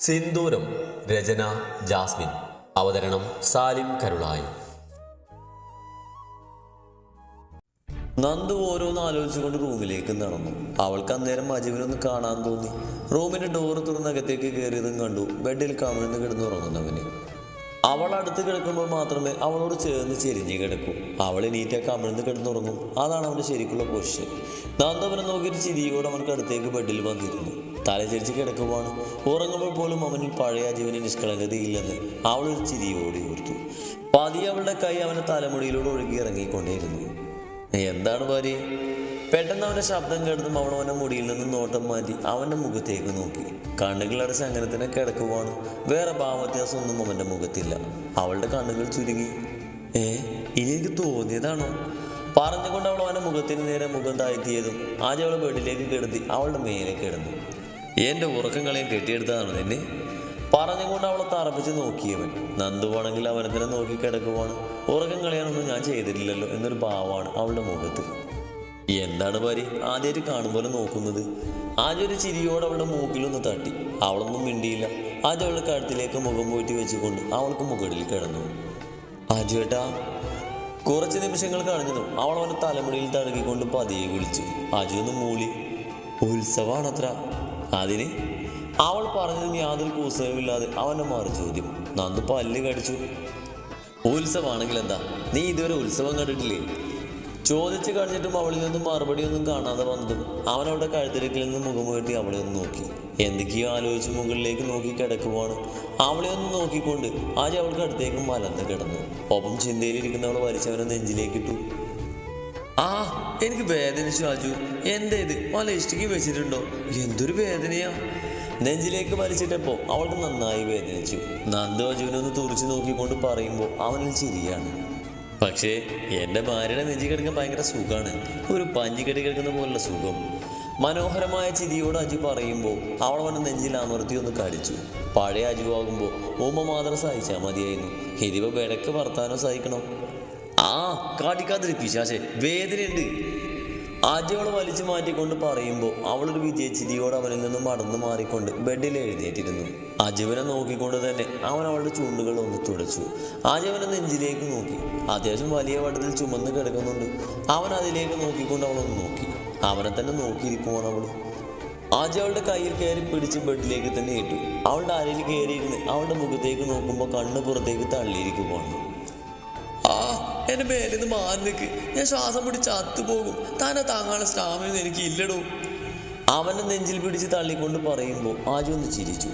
സിന്ദൂരം രചന Jasmine. അവതരണം സാലിം കരുളായി. നന്ദു ഓരോന്ന് ആലോചിച്ചുകൊണ്ട് റൂമിലേക്ക് നടന്നു. അവൾക്ക് അന്നേരം അജീവിനൊന്ന് കാണാൻ തോന്നി. റൂമിന്റെ ഡോറ് തുറന്നകത്തേക്ക് കയറിയതും കണ്ടു. ബെഡിൽ കമിഴ്ന്ന് കിടന്നുറങ്ങുന്നവന്. അവൾ അടുത്ത് കിടക്കുമ്പോൾ മാത്രമേ അവളോട് ചേർന്ന് ചെരിഞ്ഞ് കിടക്കൂ. അവൾ എണീറ്റ കമിഴ്ന്ന് കിടന്നുറങ്ങും. അതാണ് അവന്റെ ശരിക്കുള്ള പൊസിഷൻ നന്ദു അവനെ നോക്കിയിട്ട് ചിരിയോട് അവൻ അടുത്തേക്ക് ബെഡിൽ വന്നിരുന്നു. തല ചരിച്ച് കിടക്കുവാണ്. ഉറങ്ങുമ്പോൾ പോലും അവനിൽ പഴയ ജീവന് നിഷ്കളങ്കതയില്ലെന്ന് ഒരു ചിരിയോടെ ഓർത്തു. പതിയെ അവളുടെ കൈ അവന്റെ തലമുടിയിലൂടെ ഒഴുകി ഇറങ്ങിക്കൊണ്ടേയിരുന്നു. എന്താണ് ഭാര്യ പെട്ടെന്ന് അവന്റെ ശബ്ദം കേട്ടതും അവൾ അവന്റെ മുടിയിൽ നിന്ന് നോട്ടം മാറ്റി അവന്റെ മുഖത്തേക്ക് നോക്കി. കണ്ണുകളടച്ച് അങ്ങനെ തന്നെ കിടക്കുവാണ്. വേറെ ഭാവവ്യത്യാസം ഒന്നും അവന്റെ മുഖത്തില്ല. അവളുടെ കണ്ണുകൾ ചുരുങ്ങി. ഏ ഇനി എനിക്ക് തോന്നിയതാണോ? പറഞ്ഞുകൊണ്ട് അവൾ അവന്റെ മുഖത്തിന് നേരെ മുഖം താഴ്ത്തിയതും ആദ്യം അവളെ ബെഡിലേക്ക് കിടത്തി അവളുടെ മേലെ കിടന്നു. എന്റെ ഉറക്കം കളയാൻ കെട്ടിയെടുത്തതാണ് നിന്നെ. പറഞ്ഞുകൊണ്ട് അവളെ തറപ്പിച്ച് നോക്കിയവൻ. നന്ദുവാണെങ്കിൽ അവനെ തന്നെ നോക്കി കിടക്കുവാണ്. ഉറക്കം കളയാനൊന്നും ഞാൻ ചെയ്തിട്ടില്ലല്ലോ എന്നൊരു ഭാവമാണ് അവളുടെ മുഖത്ത്. എന്താണ് പരി? ആദ്യമായിട്ട് കാണുമ്പോൾ നോക്കുന്നത്. ആദ്യം ഒരു ചിരിയോടെ അവളുടെ മൂക്കിലൊന്ന് തട്ടി. അവളൊന്നും മിണ്ടിയില്ല. ആദ്യം അവളുടെ കഴുത്തിലേക്ക് മുഖം പോറ്റി വെച്ചുകൊണ്ട് അവൾക്ക് മുകളിൽ കിടന്നു. ആജുവേട്ടാ കുറച്ച് നിമിഷങ്ങൾ കഴിഞ്ഞതും അവൾ അവന്റെ തലമുടിയിൽ തടകിക്കൊണ്ട് പതിയെ വിളിച്ചു. അജു ഒന്ന് മൂളി. ഉത്സവമാണത്ര അതിന് അവൾ പറഞ്ഞതിന് യാതൊരു കൂസവുമില്ലാതെ അവന്റെ മാറി ചോദ്യം. നന്ദു പല്ല് കടിച്ചു. ഉത്സവമാണെങ്കിൽ എന്താ? നീ ഇതുവരെ ഉത്സവം കണ്ടിട്ടില്ലേ? ചോദിച്ചു കഴിഞ്ഞിട്ടും അവളിൽ നിന്നും മറുപടി ഒന്നും കാണാതെ വന്നതും അവനവിടെ കഴുത്തിരക്കിൽ നിന്ന് മുഖം വീട്ടി അവളെ ഒന്ന് നോക്കി. എന്തൊക്കെയോ ആലോചിച്ച് മുകളിലേക്ക് നോക്കി കിടക്കുവാണ്. അവളെ ഒന്ന് നോക്കിക്കൊണ്ട് ആജ് അവൾക്ക് അടുത്തേക്ക് മലർന്ന് കിടന്നു. ഒപ്പം ചിന്തയിലിരിക്കുന്നവളെ വലിച്ചവനെ നെഞ്ചിലേക്കിട്ടു ആ എനിക്ക് വേദനിച്ചു ആജു എന്താ ഇത്? വല്ല ഇഷ്ടിക്ക് വെച്ചിട്ടുണ്ടോ? എന്തൊരു വേദനയാ. നെഞ്ചിലേക്ക് വലിച്ചിട്ടപ്പോ അവൾക്ക് നന്നായി വേദനിച്ചു. നന്ദു അജുവിനെ ഒന്ന് തുറിച്ചു നോക്കിക്കൊണ്ട് പറയുമ്പോൾ അവനിൽ ചിരിയാണ് പക്ഷേ എന്റെ ഭാര്യയുടെ നെഞ്ചി കിടക്കാൻ ഭയങ്കര സുഖമാണ് ഒരു പഞ്ഞിക്കടി കിടക്കുന്ന പോലുള്ള സുഖം. മനോഹരമായ ചിരിയോട് അജു പറയുമ്പോൾ അവൾ അവന്റെ നെഞ്ചിൽ അമർത്തി ഒന്ന് കടിച്ചു. പഴയ അജു ആകുമ്പോൾ ഉമ്മ മാത്രം സഹിച്ചാൽ മതിയായിരുന്നു. ഇതിപ്പോൾ വിടക്ക് വർത്താനോ സഹിക്കണം? ആ കാട്ടിക്കാത്തൊരു പിശാശേ. വേദനയുണ്ട്. ആദ്യം അവൾ വലിച്ചു മാറ്റിക്കൊണ്ട് പറയുമ്പോൾ അവളൊരു വിജയച്ചിരിയോട് അവനിൽ നിന്നും മടന്നു മാറിക്കൊണ്ട് ബെഡിൽ എഴുന്നേറ്റിരുന്നു. അജീവനെ നോക്കിക്കൊണ്ട് തന്നെ അവൻ അവളുടെ ചുണ്ടുകൾ ഒന്ന് തുടച്ചു. ആജീവനെ നെഞ്ചിലേക്ക് നോക്കി. അത്യാവശ്യം വലിയ വട്ടത്തിൽ ചുമന്ന് കിടക്കുന്നുണ്ട്. അവൻ അതിലേക്ക് നോക്കിക്കൊണ്ട് അവളൊന്ന് നോക്കി. അവനെ തന്നെ നോക്കിയിരിക്കുവാണ് അവൾ ആദ്യം അവളുടെ കയ്യിൽ കയറി പിടിച്ച് ബെഡിലേക്ക് തന്നെ ഇട്ടു. അവളുടെ അരയിൽ കയറിയിരുന്ന് അവളുടെ മുഖത്തേക്ക് നോക്കുമ്പോൾ കണ്ണ് പുറത്തേക്ക് തള്ളിയിരിക്കുവാണ്. ആ എന്റെ നിന്ന് മാറി നിൽക്ക് ഞാൻ ശ്വാസം പിടിച്ച് അത്തുപോകും താനെ താങ്ങാനുള്ള സ്റ്റാമിന എനിക്ക് ഇല്ലടോ. അവനെ നെഞ്ചിൽ പിടിച്ച് തള്ളിക്കൊണ്ട് പറയുമ്പോൾ ആജു ഒന്ന് ചിരിച്ചു.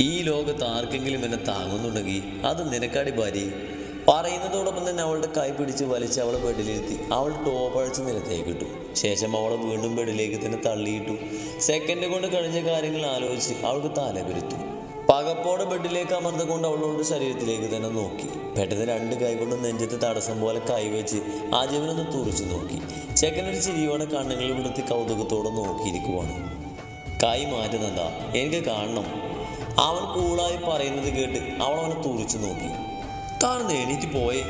ഈ ലോകത്ത് ആർക്കെങ്കിലും എന്നെ താങ്ങുന്നുണ്ടെങ്കിൽ അത് നിനക്കാടി ഭാര്യ. പറയുന്നതോടൊപ്പം തന്നെ അവളുടെ കൈ പിടിച്ച് വലിച്ച് അവളെ ബെഡിലിരുത്തി. അവൾ ടോപ്പഴിച്ച് നിലത്തേക്ക് ഇട്ടു. ശേഷം അവളെ വീണ്ടും ബെഡിലേക്ക് തന്നെ തള്ളിയിട്ടു. സെക്കൻഡ് കൊണ്ട് കഴിഞ്ഞ കാര്യങ്ങൾ ആലോചിച്ച് അവൾക്ക് തലപിരുത്തു പകപ്പോടെ ബെഡിലേക്ക് അമർന്നുകൊണ്ട് അവളുടെ ശരീരത്തിലേക്ക് തന്നെ നോക്കി. പെട്ടെന്ന് രണ്ട് കൈ കൊണ്ട് നെഞ്ചത്ത് തടസ്സം പോലെ കൈവച്ച് ആജീവനൊന്ന് തുറച്ചു നോക്കി. ചെക്കനൊരു ചിരിയോടെ കണ്ണുകൾ വിടുത്തി കൗതുകത്തോടെ നോക്കിയിരിക്കുവാണ്. കൈ മാറ്റുന്നതാ എനിക്ക് കാണണം. അവൻ കൂളായി പറയുന്നത് കേട്ട് അവൾ അവനെ തുറച്ചു നോക്കി. താനൊന്ന് എണീറ്റ് പോയേ?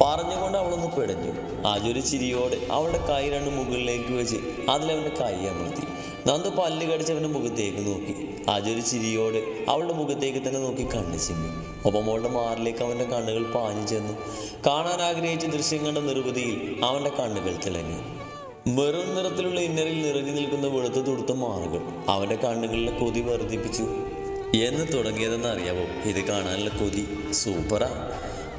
പറഞ്ഞുകൊണ്ട് അവളൊന്ന് പിടഞ്ഞു. ആജൊരു ചിരിയോടെ അവളുടെ കൈ രണ്ട് മുകളിലേക്ക് വെച്ച് അതിലവന്റെ കൈ അമർത്തി. നന്ദു പല്ല് കടിച്ച് അവന്റെ മുഖത്തേക്ക് നോക്കി. ആജൊരു ചിരിയോട് അവളുടെ മുഖത്തേക്ക് തന്നെ നോക്കി കണ്ണു ഒപ്പം അവളുടെ മാറിലേക്ക് അവന്റെ കണ്ണുകൾ പാഞ്ഞു ചെന്നു. കാണാൻ ആഗ്രഹിച്ച ദൃശ്യം കണ്ട നിർവൃതിയിൽ അവന്റെ കണ്ണുകൾ തിളങ്ങി. വെറും നിറത്തിലുള്ള ഇന്നറിൽ നിറഞ്ഞു നിൽക്കുന്ന വെളുത്ത തുടുത്ത മാറുകൾ അവന്റെ കണ്ണുകളിലെ കൊതി വർദ്ധിപ്പിച്ചു. എന്ന് തുടങ്ങിയതെന്ന് അറിയാവോ? ഇത് കാണാനുള്ള കൊതി സൂപ്പറാ.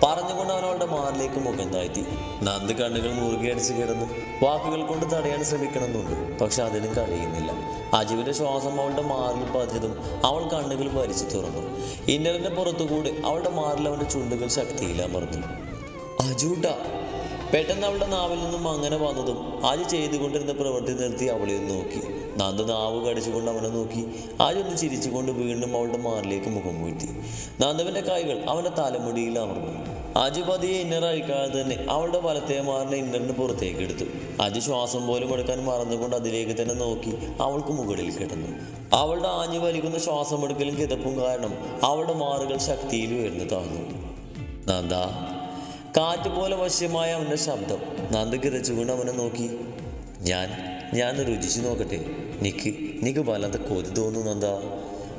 പറഞ്ഞുകൊണ്ട് അവൻ അവളുടെ മാറിലേക്ക് മുഖം താഴ്ത്തി. നന്ദ് കണ്ണുകൾ മുറുകെ അടിച്ച് കിടന്നു. വാക്കുകൾ കൊണ്ട് തടയാൻ ശ്രമിക്കണമെന്നുണ്ട്. പക്ഷെ അതിനും കഴിയുന്നില്ല. അജുവിന്റെ ശ്വാസം അവളുടെ മാറിൽ പതിച്ചതും അവൾ കണ്ണുകൾ വലിച്ചു തുറന്നു. ഇന്നറിന്റെ പുറത്തുകൂടി അവളുടെ മാറിൽ അവന്റെ ചുണ്ടുകൾ ശക്തിയിലമർന്നു അജൂട്ട പെട്ടെന്ന് അവളുടെ നാവിൽ നിന്നും അങ്ങനെ വന്നതും ആജ് ചെയ്തുകൊണ്ടിരുന്ന പ്രവൃത്തി നിർത്തി അവളെ നോക്കി. നന്ദ നാവ് കടിച്ചുകൊണ്ട് അവനെ നോക്കി. ആജ് ഒന്ന് ചിരിച്ചുകൊണ്ട് വീണ്ടും അവളുടെ മാറിലേക്ക് മുഖം വീഴ്ത്തി നന്ദവന്റെ കൈകൾ അവന്റെ തലമുടിയിൽ അമർന്നു. അജു പതിയെ ഇന്നർ അഴിക്കാതെ തന്നെ അവളുടെ വലത്തെ മാറിനെ ഇന്നറിന് പുറത്തേക്ക് എടുത്തു. അജു ശ്വാസം പോലും എടുക്കാൻ മറന്നുകൊണ്ട് അതിലേക്ക് തന്നെ നോക്കി അവൾക്ക് മുകളിൽ കിടന്നു. അവളുടെ ആഞ്ഞു വലിക്കുന്ന ശ്വാസം എടുക്കലും കിതപ്പും കാരണം അവളുടെ മാറുകൾ ശക്തിയിൽ ഉയർന്നു താഴ്ന്നു നന്ദ കാറ്റ് പോലെ വശ്യമായ അവന്റെ ശബ്ദം. നന്ദ കിതച്ചുകൊണ്ട് അവനെ നോക്കി. ഞാൻ ഞാൻ രുചിച്ചു നോക്കട്ടെ. നിക്ക് നിക്ക് വല്ലാത്ത കൊതി തോന്നുന്നു നന്ദ.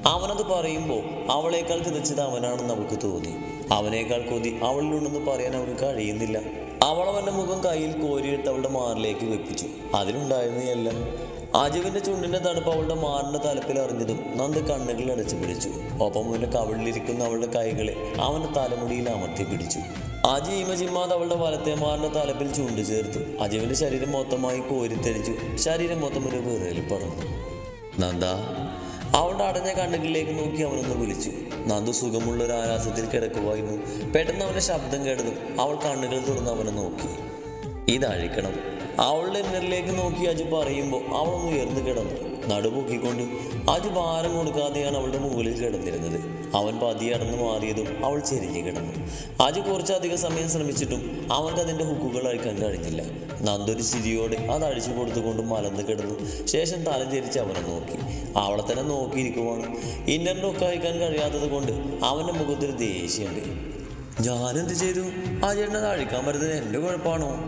അവനത് പറയുമ്പോൾ അവളേക്കാൾ കിതച്ചത് അവനാണെന്ന് അവൾക്ക് തോന്നി. അവനേക്കാൾ കൊതി അവളിലുണ്ടെന്ന് പറയാൻ അവൾക്ക് കഴിയുന്നില്ല. അവൾ അവന്റെ മുഖം കയ്യിൽ കോരിയെടുത്ത് അവളുടെ മാറിലേക്ക് വെപ്പിച്ചു. അതിലുണ്ടായിരുന്നതെല്ലാം അജുവിന്റെ ചുണ്ടിന്റെ തണുപ്പ് അവളുടെ മാറിന്റെ തലപ്പിൽ അറിഞ്ഞതും നന്ദ് കണ്ണുകൾ അടച്ചു പിടിച്ചു. ഒപ്പം അവന്റെ കവിളിലിരിക്കുന്ന അവളുടെ കൈകളെ അവന്റെ തലമുടിയിൽ അമർത്തി പിടിച്ചു. അജി ഇമ ചിമ്മാതെ അവളുടെ വലത്തെ മാറിന്റെ തലപ്പിൽ ചുണ്ട് ചേർത്തു. അജുവിന്റെ ശരീരം മൊത്തമായി കോരിത്തെരിച്ചു ശരീരം മൊത്തം ഒരു വിറയിൽ പറന്നു നന്ദ അവളുടെ അടഞ്ഞ കണ്ണുകളിലേക്ക് നോക്കി അവനൊന്ന് വിളിച്ചു. നന്ദു സുഖമുള്ള ഒരു ആരാസത്തിൽ കിടക്കുമായിരുന്നു പെട്ടെന്ന് അവന്റെ ശബ്ദം കേട്ടതും അവൾ കണ്ണുകൾ തുറന്ന് അവനെ നോക്കി. ഇതഴിക്കണം അവളുടെ ഇന്നറിലേക്ക് നോക്കി അജു പറയുമ്പോൾ അവളൊന്ന് ഉയർന്നു കിടന്നു. നടുപൊക്കിക്കൊണ്ട് അജു ഭാരം കൊടുക്കാതെയാണ് അവളുടെ മുകളിൽ കിടന്നിരുന്നത്. അവൻ പതിയെ അടന്നു മാറിയതും അവൾ ചെരിഞ്ഞു കിടന്നു. അജു കുറച്ചധികം സമയം ശ്രമിച്ചിട്ടും അവൾക്ക് അതിന്റെ ഹുക്കുകൾ അഴിക്കാൻ കഴിഞ്ഞില്ല. നന്ദൊരു ചിരിയോടെ അത് അഴിച്ചു കൊടുത്തുകൊണ്ട് മലന്ന് കിടന്നു. ശേഷം തല തിരിച്ച് അവനെ നോക്കി. അവളെ തന്നെ നോക്കിയിരിക്കുവാണ്. ഇന്നറിന്റെ ഒക്കെ അഴിക്കാൻ കഴിയാത്തത് കൊണ്ട് അവന്റെ മുഖത്തൊരു ദേഷ്യമുണ്ട്. ഞാനെന്ത് ചെയ്തു? ആ ചേട്ടനത് അഴിക്കാൻ പറ്റുന്നത് എന്റെ കുഴപ്പമാണോ?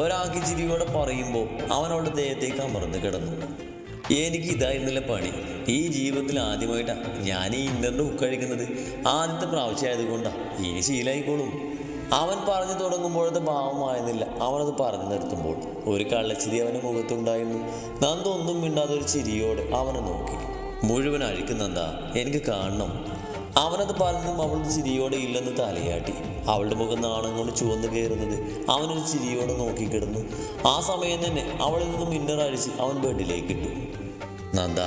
ഒരാൾക്ക് ചിരിയോടെ പറയുമ്പോൾ അവൻ അവളുടെ ദേഹത്തേക്ക് അമർന്ന് കിടന്നു. എനിക്ക് ഇതായിരുന്നില്ല പണി. ഈ ജീവിതത്തിൽ ആദ്യമായിട്ടാണ് ഞാൻ ഈ ഇന്നറിന്റെ കഴിക്കുന്നത്. ആദ്യത്തെ പ്രാവശ്യമായതുകൊണ്ടാണ് ഇനി ശീലായിക്കോളും. അവൻ പറഞ്ഞു തുടങ്ങുമ്പോഴത്തെ ഭാവമായിരുന്നില്ല അവനത് പറഞ്ഞു നിർത്തുമ്പോൾ ഒരു കള്ളച്ചിരി അവന്റെ മുഖത്തുണ്ടായിരുന്നു. നന്ദ ഒന്നും മിണ്ടാതെ ഒരു ചിരിയോടെ അവനെ നോക്കി. മുഴുവൻ അഴിക്കുന്നെന്താ എനിക്ക് കാണണം. അവനത് പറഞ്ഞതും അവളുടെ ചിരിയോടെ ഇല്ലെന്ന് തലയാട്ടി. അവളുടെ മുഖം നാണം കൊണ്ട് ചുവന്ന് കയറുന്നത് അവനൊരു ചിരിയോടെ നോക്കിക്കിടന്നു. ആ സമയം തന്നെ അവളിൽ നിന്നും മിന്നർ അഴിച്ച് അവൻ ബെഡിലേക്ക് ഇട്ടു. നന്ദ.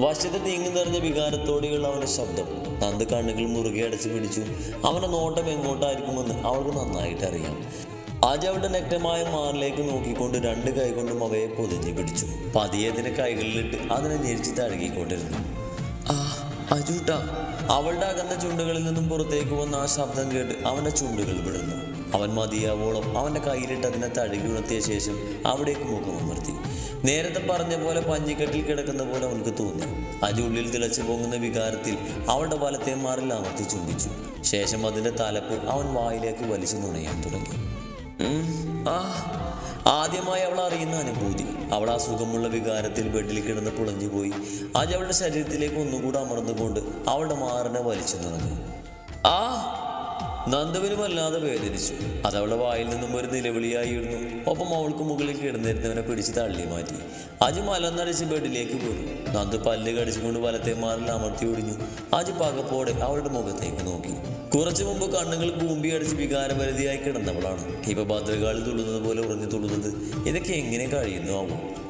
വശത്ത് നീങ്ങി നിറഞ്ഞ വികാരത്തോടെയുള്ള അവന്റെ ശബ്ദം നന്ദ് കണ്ണുകൾ മുറുകെ അടച്ചു പിടിച്ചു. അവന്റെ നോട്ടം എങ്ങോട്ടായിരിക്കുമെന്ന് അവൾക്ക് നന്നായിട്ട് അറിയാം. ആജ് അവളുടെ നെക്ടമായ മാറിലേക്ക് നോക്കിക്കൊണ്ട് രണ്ട് കൈകൊണ്ടും അവയെ പൊതിഞ്ഞു പിടിച്ചു. പതിയെ അതിനെ കൈകളിലിട്ട് അതിനെ ഞെരിച്ച് തഴുകിക്കൊണ്ടിരുന്നു. ആ അജൂട്ട. അവളുടെ അകന്ന ചുണ്ടുകളിൽ നിന്നും പുറത്തേക്ക് വന്ന ആ ശബ്ദം കേട്ട് അവന്റെ ചുണ്ടുകൾ വിടുന്നു അവൻ മതിയാവോളം അവന്റെ കയ്യിലിട്ട് അതിനെ തഴുകി ഉണർത്തിയ ശേഷം അവിടേക്ക് മുഖം അമർത്തി. നേരത്തെ പറഞ്ഞ പോലെ പഞ്ഞിക്കെട്ടിൽ കിടക്കുന്ന പോലെ അവൾക്ക് തോന്നി. അജുള്ളിൽ തിളച്ചു പോകുന്ന വികാരത്തിൽ അവളുടെ വലത്തെ മാറിൽ അമർത്തി ചുംബിച്ചു ശേഷം അതിന്റെ തലപ്പ് അവൻ വായിലേക്ക് വലിച്ചു നുണയാൻ തുടങ്ങി. ആ ആദ്യമായി അവൾ അറിയുന്ന അനുഭൂതി. അവൾ ആ സുഖമുള്ള വികാരത്തിൽ ബെഡിൽ കിടന്ന് പുളഞ്ഞുപോയി. ആജ് അവളുടെ ശരീരത്തിലേക്ക് ഒന്നുകൂടെ അമർന്നുകൊണ്ട് അവളുടെ മാറിനെ വലിച്ചു നിറഞ്ഞു ആ നന്ദവനും വല്ലാതെ വേദനിച്ചു അതവളുടെ വായിൽ നിന്നും ഒരു നിലവിളിയായിരുന്നു. ഒപ്പം അവൾക്ക് മുകളിൽ കിടന്നിരുന്നവനെ പിടിച്ച് തള്ളി മാറ്റി. അജ് മലന്നടിച്ച് ബെഡിലേക്ക് പോയി. നന്ദു പല്ല് കടിച്ചുകൊണ്ട് വലത്തെ മാറിൽ അമർത്തി ഒടിഞ്ഞു. അജ് പകപ്പോടെ അവളുടെ മുഖത്തേക്ക് നോക്കി. കുറച്ചു മുമ്പ് കണ്ണുകൾ കൂമ്പി അടിച്ച് വികാരപരിധിയായി കിടന്നവളാണ്. ഇപ്പൊ ഭദ്രകാളി തുള്ളുന്നത് പോലെ ഉറഞ്ഞു തുള്ളുന്നത്. ഇതൊക്കെ എങ്ങനെ കഴിയുന്നു ആവും?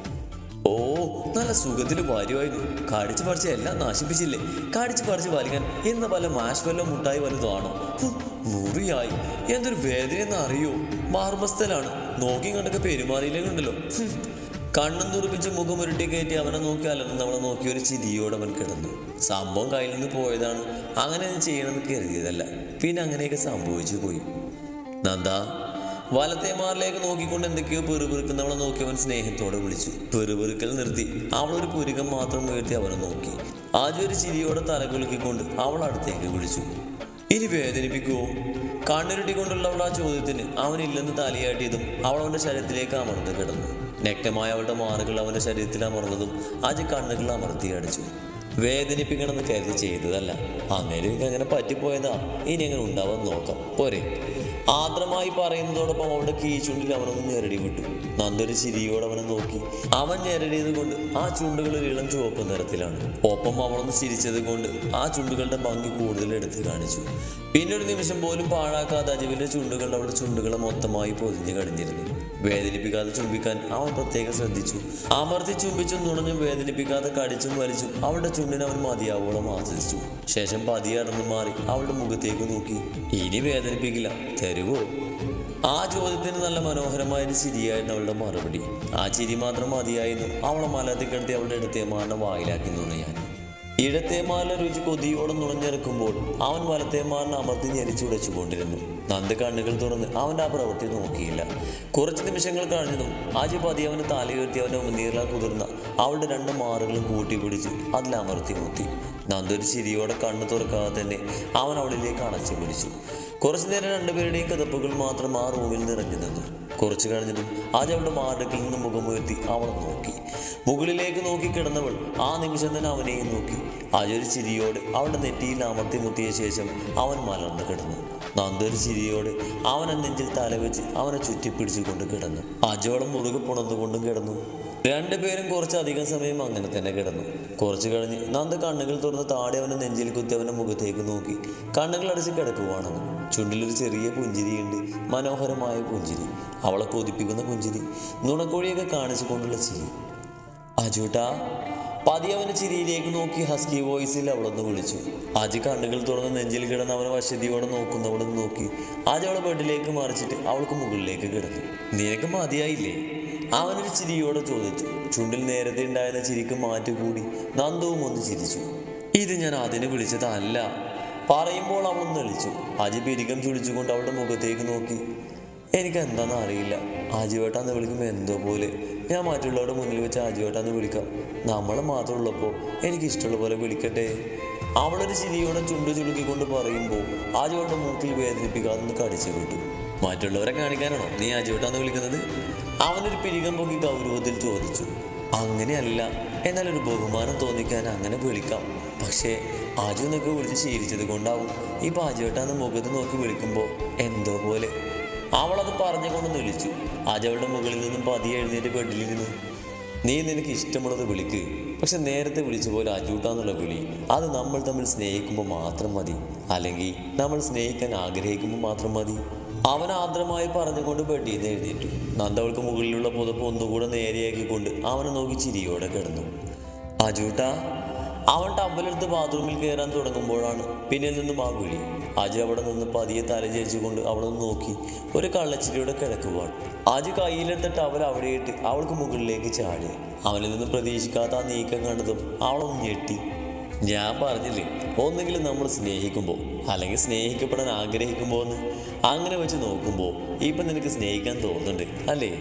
നല്ല സുഖത്തിൽ ഭാര്യമായിരുന്നു കടിച്ചു പറിച്ച് എല്ലാം നാശിപ്പിച്ചില്ലേ? കടിച്ചു പറിച്ച് വലിക്കാൻ എന്ന പല മാഷ് മുട്ടായി വലുതാണോ മുറിയായി. എന്തൊരു വേദനയെന്ന് അറിയോ? മാർമസ്ഥലാണ്. നോക്കി കണ്ടൊക്കെ പെരുമാറിയില്ലേക്കുണ്ടല്ലോ കണ്ണും തുറപ്പിച്ച് മുഖം ഉരുട്ടി കയറ്റി അവനെ നോക്കി നമ്മളെ നോക്കി ഒരു ചിരിയോടെ അവൻ കിടന്നു. സംഭവം കയ്യിൽ നിന്ന് പോയതാണ്. അങ്ങനെ ചെയ്യണമെന്ന് കരുതിയതല്ല. പിന്നെ അങ്ങനെയൊക്കെ സംഭവിച്ചു പോയി. നന്ദ. വലത്തെ മാറിലേക്ക് നോക്കിക്കൊണ്ട് എന്തൊക്കെയോ പെറുപെറുക്കുന്നവളെ നോക്കി അവൻ സ്നേഹത്തോടെ വിളിച്ചു. പെറുപെറുക്കൽ നിർത്തി. അവളൊരു പുരുകം മാത്രം ഉയർത്തി അവനെ നോക്കി. ആദ്യം ഒരു ചിരിയോടെ തലകുലുക്കിക്കൊണ്ട് അവൾ അടുത്തേക്ക് വിളിച്ചു. ഇനി വേദനിപ്പിക്കുവോ? കണ്ണുരുട്ടിക്കൊണ്ടുള്ള അവൾ ആ ചോദ്യത്തിന് അവനില്ലെന്ന് തലയാട്ടിയതും അവൾ അവന്റെ ശരീരത്തിലേക്ക് അമർന്ന് കിടന്നു. നഗ്നമായ അവളുടെ മാറുകൾ അവന്റെ ശരീരത്തിൽ അമർന്നതും ആജ് കണ്ണുകൾ അമർത്തി അടിച്ചു. വേദനിപ്പിക്കണമെന്ന് കരുതി ചെയ്തതല്ല. അന്നേരം അങ്ങനെ പറ്റിപ്പോയതാ. ഇനി അങ്ങനെ ഉണ്ടാവാൻ നോക്കാം. പോരെ. ആദ്രമായി പറയുന്നതോടൊപ്പം അവളുടെ കീഴ്ചുണ്ടിൽ അവനൊന്ന് ഞെരടി വിട്ടു നന്ദൊരു ചിരിയോടെ അവനെ നോക്കി. അവൻ ഞെരടിയത് കൊണ്ട് ആ ചുണ്ടുകൾ ഇളം ചുവപ്പ് നിറത്തിലാണ്. ഒപ്പം അവളൊന്ന് ചിരിച്ചത് കൊണ്ട് ആ ചുണ്ടുകളുടെ ഭംഗി കൂടുതൽ എടുത്ത് കാണിച്ചു. പിന്നൊരു നിമിഷം പോലും പാഴാക്കാതെ അജിവിന്റെ ചുണ്ടുകൾ അവളുടെ ചുണ്ടുകളെ മൊത്തമായി പൊതിഞ്ഞു കഴിഞ്ഞിരുന്നു വേദനിപ്പിക്കാതെ ചുംബിക്കാൻ അവൻ പ്രത്യേകം ശ്രദ്ധിച്ചു. അമർത്തി ചുംബിച്ചും നുണഞ്ഞും വേദനിപ്പിക്കാതെ കടിച്ചും വലിച്ചും അവളുടെ ചുണ്ടിനെ അവൻ മതിയാവോളം ആസ്വദിച്ചു. ശേഷം പതിയെ അടന്നു മാറി അവളുടെ മുഖത്തേക്ക് നോക്കി. ഇനി വേദനിപ്പിക്കില്ല. തരുവോ? ആ ചോദ്യത്തിന് നല്ല മനോഹരമായ ഒരു ചിരിയായിരുന്നു അവളുടെ മറുപടി. ആ ചിരി മാത്രം മതിയായിരുന്നു അവളെ മലത്തിൽ കിടത്തി അവളുടെ അടുത്തേ മാറിനെ വായിലാക്കി നുണയാൻ ഇടത്തേമാലിന്റെ രുചി കൊതിയോടെ നുണഞ്ഞെടുക്കുമ്പോൾ അവൻ വലത്തേമാലിനെ അമർത്തി ഞെരിച്ചു ഞെരിച്ചുടച്ചുകൊണ്ടിരുന്നു നന്ദ് കണ്ണുകൾ തുറന്ന് അവന്റെ ആ പ്രവൃത്തി നോക്കിയില്ല. കുറച്ച് നിമിഷങ്ങൾ കഴിഞ്ഞതും ആജി പതി അവന് തലയുയർത്തി അവന്റെ മുന്നീറിലാ കുതിർന്ന അവളുടെ രണ്ട് മാറുകളും കൂട്ടിപ്പിടിച്ച് അതിൽ അമർത്തി മുത്തി. നന്ദൊരു ചിരിയോടെ കണ്ണു തുറക്കാതെ തന്നെ അവൻ അവളിലേക്ക് അണച്ചു പിടിച്ചു. കുറച്ചു നേരം രണ്ടുപേരുടെയും കതപ്പുകൾ മാത്രം ആ റൂമിൽ നിറഞ്ഞു നിന്നു. കുറച്ചു കഴിഞ്ഞതും ആദ്യം അവളുടെ മാർഡക്കിൽ നിന്ന് മുഖമുയർത്തി അവളെ നോക്കി. മുകളിലേക്ക് നോക്കി കിടന്നവൾ ആ നിമിഷം തന്നെ അവനെയും നോക്കി. ഒരു ചിരിയോടെ അവളുടെ നെറ്റിയിൽ അമർത്തി മുത്തിയ ശേഷം അവൻ മലർന്നു കിടന്നു. നന്ദൊരു ചിരിയോടെ അവനെ നെഞ്ചിൽ തലവെച്ച് അവനെ ചുറ്റിപ്പിടിച്ചുകൊണ്ട് കിടന്നു. അജോളം മുറുകെ പുണർന്നുകൊണ്ടും കിടന്നു. രണ്ടുപേരും കുറച്ചധികം സമയം അങ്ങനെ തന്നെ കിടന്നു. കുറച്ചു കഴിഞ്ഞ് നന്ദ കണ്ണുകൾ തുറന്ന് താടി അവനെ നെഞ്ചിൽ കുത്തി അവന്റെ മുഖത്തേക്ക് നോക്കി. കണ്ണുകൾ അടച്ച് കിടക്കുവാണെന്ന്. ചുണ്ടിലൊരു ചെറിയ പുഞ്ചിരിയുണ്ട് മനോഹരമായ പുഞ്ചിരി. അവളെ കൊതിപ്പിക്കുന്ന പുഞ്ചിരി. നുണക്കോഴിയൊക്കെ കാണിച്ചു കൊണ്ടുള്ള ചിരി. അജുട്ടാ പതി ചിരിയിലേക്ക് നോക്കി ഹസ്കി വോയിസിൽ അവളൊന്ന് വിളിച്ചു. അജ് കണ്ണുകൾ തുറന്ന് നെഞ്ചിൽ കിടന്ന് അവനെ വശതിയോടെ നോക്കുന്നവളെ നോക്കി. ആജ് അവളെ ബെഡിലേക്ക് മറിച്ചിട്ട് അവൾക്ക് മുകളിലേക്ക് കിടന്നു. നിനക്ക് മതിയായില്ലേ? അവനൊരു ചിരിയോടെ ചോദിച്ചു. ചുണ്ടിൽ നേരത്തെ ഉണ്ടായിരുന്ന ചിരിക്ക് മാറ്റുകൂടി നന്ദവും ഒന്ന് ചിരിച്ചു. ഇത് ഞാൻ അതിനെ വിളിച്ചതല്ല. പറയുമ്പോൾ അവൾ എളിച്ചു അജി പിരികം ചുളിച്ചുകൊണ്ട് അവളുടെ മുഖത്തേക്ക് നോക്കി. എനിക്ക് എന്താണെന്ന് അറിയില്ല. ആജുവേട്ടാന്ന് വിളിക്കുമ്പോൾ എന്തോ പോലെ. ഞാൻ മറ്റുള്ളവരുടെ മുന്നിൽ വെച്ച് ആജുവേട്ടാന്ന് വിളിക്കാം. നമ്മൾ മാത്രം ഉള്ളപ്പോൾ എനിക്ക് ഇഷ്ടമുള്ള പോലെ വിളിക്കട്ടെ. അവളൊരു ചിരിയോടെ ചുണ്ടു ചുളുക്കിക്കൊണ്ട് പറയുമ്പോൾ ആജുവേട്ട മൂക്കിൽ വേദനിപ്പിക്കാതെ ഒന്ന് കടിച്ചു വിട്ടു. മറ്റുള്ളവരെ കാണിക്കാനാണോ നീ ആജുവേട്ടാന്ന് വിളിക്കുന്നത്? അവനൊരു പിരികം പൊക്കി ഗൗരവത്തിൽ ചോദിച്ചു. അങ്ങനെയല്ല. എന്നാൽ ഒരു ബഹുമാനം തോന്നിക്കാൻ അങ്ങനെ വിളിക്കാം. പക്ഷേ ആജു എന്നൊക്കെ വിളിച്ച് ശീലിച്ചത് കൊണ്ടാവും ഈ പാജുവേട്ടാന്ന് മുഖത്ത് നോക്കി വിളിക്കുമ്പോൾ എന്തോ പോലെ. അവളത് പറഞ്ഞുകൊണ്ട് വിളിച്ചു ആജവളുടെ മുകളിൽ നിന്നും പതിയെ എഴുന്നേറ്റ് ബെഡിലിരുന്നു നീ നിനക്ക് ഇഷ്ടമുള്ളത് വിളിക്ക്. പക്ഷെ നേരത്തെ വിളിച്ച പോലെ അജൂട്ടാന്നുള്ള വിളി അത് നമ്മൾ തമ്മിൽ സ്നേഹിക്കുമ്പോൾ മാത്രം മതി. അല്ലെങ്കിൽ നമ്മൾ സ്നേഹിക്കാൻ ആഗ്രഹിക്കുമ്പോൾ മാത്രം മതി. അവൻ ആദ്രമായി പറഞ്ഞുകൊണ്ട് ബെഡിൽ നിന്ന് എഴുന്നേറ്റു. നന്ദവൾക്ക് മുകളിലുള്ള പുതപ്പ് ഒന്നുകൂടെ നേരെയാക്കിക്കൊണ്ട് അവനെ നോക്കി ചിരിയോടെ കിടന്നു. അജൂട്ടാ അവൻ ടബലെടുത്ത് ബാത്റൂമിൽ കയറാൻ തുടങ്ങുമ്പോഴാണ് പിന്നിൽ നിന്നും ആ വിളി. അവിടെ നിന്ന് പതിയെ തലചരിച്ചുകൊണ്ട് നിന്ന് നോക്കി. ഒരു കള്ളച്ചിരിയുടെ കിടക്കുവാൻ അജി കയ്യിലെടുത്ത ടവൽ അവിടെയിട്ട് അവൾക്ക് മുകളിലേക്ക് ചാടി. അവനിൽ നിന്ന് പ്രതീക്ഷിക്കാത്ത ആ നീക്കം കണ്ടതും അവളൊന്ന് ഞെട്ടി. ഞാൻ പറഞ്ഞില്ലേ ഒന്നെങ്കിലും നമ്മൾ സ്നേഹിക്കുമ്പോൾ അല്ലെങ്കിൽ സ്നേഹിക്കപ്പെടാൻ ആഗ്രഹിക്കുമ്പോൾ എന്ന് അങ്ങനെ വെച്ച് നോക്കുമ്പോൾ ഇപ്പം നിനക്ക് സ്നേഹിക്കാൻ തോന്നുന്നുണ്ട് അല്ലേ?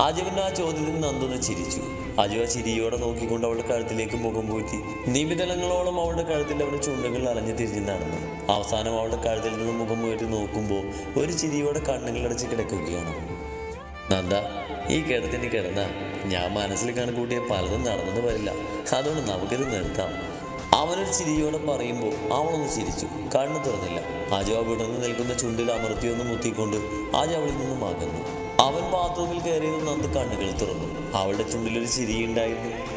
അജുവിന്റെ ആ ചോദ്യത്തിന് നന്ദൊന്ന് ചിരിച്ചു. അജു ആ ചിരിയോടെ നോക്കിക്കൊണ്ട് അവളുടെ കഴുത്തിലേക്ക് മുഖം പൂഴ്ത്തി. നിമിതലങ്ങളോളം അവളുടെ കഴുത്തിൽ അവരുടെ ചുണ്ടുകൾ അലഞ്ഞു തിരിഞ്ഞു നടന്നു. അവസാനം അവളുടെ കഴുത്തിൽ നിന്ന് മുഖം ഉയർത്തി നോക്കുമ്പോൾ ഒരു ചിരിയോടെ കണ്ണുകൾ അടച്ച് കിടക്കുകയാണ്. നന്ദ ഈ കിടത്തിന് കിടന്ന. ഞാൻ മനസ്സിൽ കണക്കൂട്ടിയ പലതും നടന്നെന്ന് വരില്ല. അതുകൊണ്ട് നമുക്കിത് നിർത്താം. അവനൊരു ചിരിയോടെ പറയുമ്പോൾ അവളൊന്ന് ചിരിച്ചു. കണ്ണു തുറന്നില്ല. അജു വിടർന്ന് നിൽക്കുന്ന ചുണ്ടിൽ അമർത്തിയൊന്ന് മുത്തിക്കൊണ്ട് അജു അവളിൽ നിന്നും അകന്നു. അവൻ ബാത്റൂമിൽ കയറിയത് നന്ദ് കണ്ണുകൾ തുറന്നു. അവളുടെ ചുണ്ടിലൊരു ചിരിയുണ്ടായിരുന്നു.